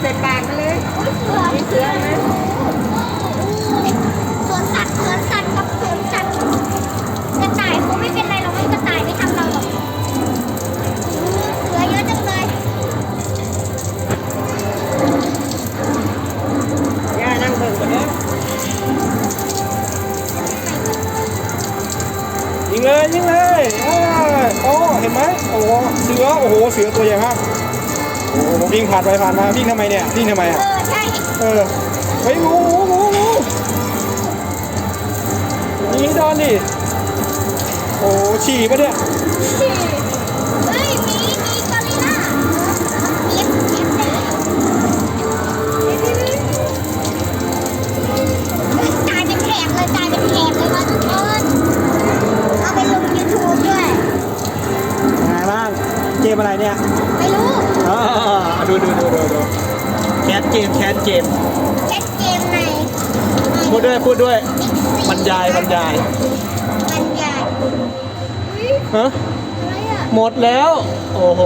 ใส่ปากมาเลยอุ้ยเสือมีเสือไหมสวนสัตว์สวนสัตว์กับสวนสัตว์กระต่ายเขาไม่เป็นไรหรอกกระต่ายไม่ทำเราหรอกเสือเยอะจังเลยย่านั่งเบิ่งกันเด้อยิงเลยยิงเลยโอ้าวโอ้เห็นไหมโอ้โหเสือโอ้โหเสือตัวใหญ่มาก วิ่งผ่านไปผ่านมาวิ่งทำไมเนี่ยวิ่งทำไมเออะอใช่เออเฮ้ยงูงูงูงูหนีโดนดิโอ้ฉี่ปะเนี่ยเเกมอะไรเนี่ยไม่รู้อ่าดูดูดูดูดูแคสเกมแคสเกมแค่เกมในพูดด้วยพูดด้วยบรรยายบรรยายบรรยายอุ๊ยฮะอะไรอะหมดแล้ว โอ้โห